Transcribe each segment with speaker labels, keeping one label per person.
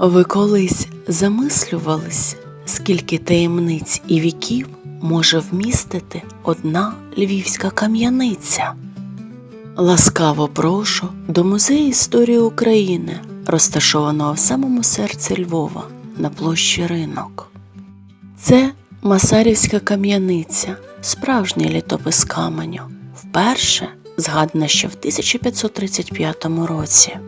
Speaker 1: Ви колись замислювались, скільки таємниць і віків може вмістити одна львівська кам'яниця? Ласкаво прошу до музею історії України, розташованого в самому серці Львова на площі Ринок. Це Масарівська кам'яниця, справжній літопис каменю, вперше згадана ще в 1535 році.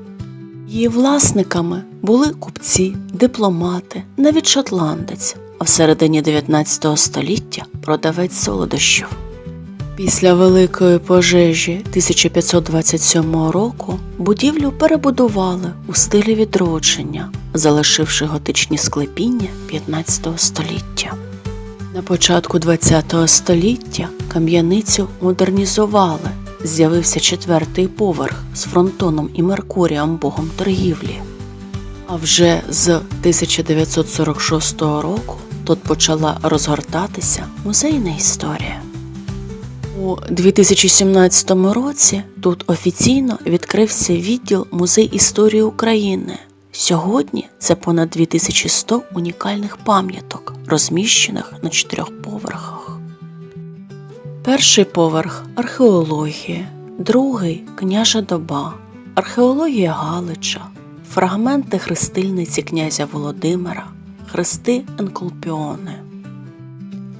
Speaker 1: Її власниками були купці, дипломати, навіть шотландець, а в середині 19 століття продавець солодощів. Після великої пожежі 1527 року будівлю перебудували у стилі відродження, залишивши готичні склепіння 15 століття. На початку ХХ століття кам'яницю модернізували. З'явився четвертий поверх з фронтоном і Меркурієм богом торгівлі. А вже з 1946 року тут почала розгортатися музейна історія. У 2017 році тут офіційно відкрився відділ Музей історії України. Сьогодні це понад 2100 унікальних пам'яток, розміщених на чотирьох поверхах. Перший поверх археологія, другий княжа доба, археологія Галича, фрагменти хрестильниці князя Володимира, хрести Енколпіони.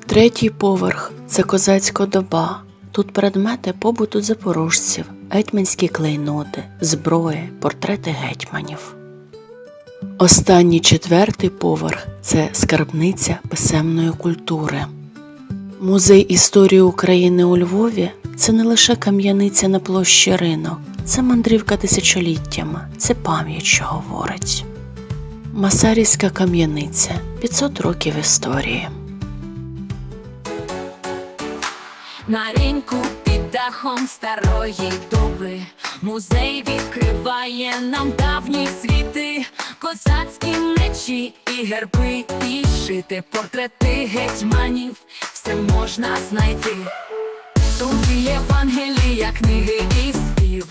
Speaker 1: Третій поверх це козацька доба. Тут предмети побуту запорожців, гетьманські клейноти, зброя, портрети гетьманів. Останній четвертий поверх це скарбниця писемної культури. Музей історії України у Львові це не лише кам'яниця на площі ринок, це мандрівка тисячоліттями, це пам'ять, що говорить. Масарівська кам'яниця 500 років історії.
Speaker 2: На ринку під дахом старої доби музей відкриває нам давні світи, козацькі мечі і герби, і шити портрети гетьманів, все можна знайти. Тут і Євангелія, книги і спів,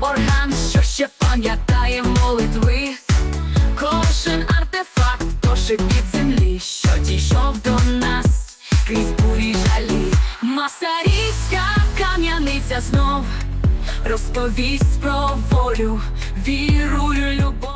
Speaker 2: орган, що ще пам'ятає молитви, кожен артефакт, то шипіт землі, що дійшов до нас, крізь бурі жалі. Масарівська кам'яниця знов розповість про волю, віру, й любов.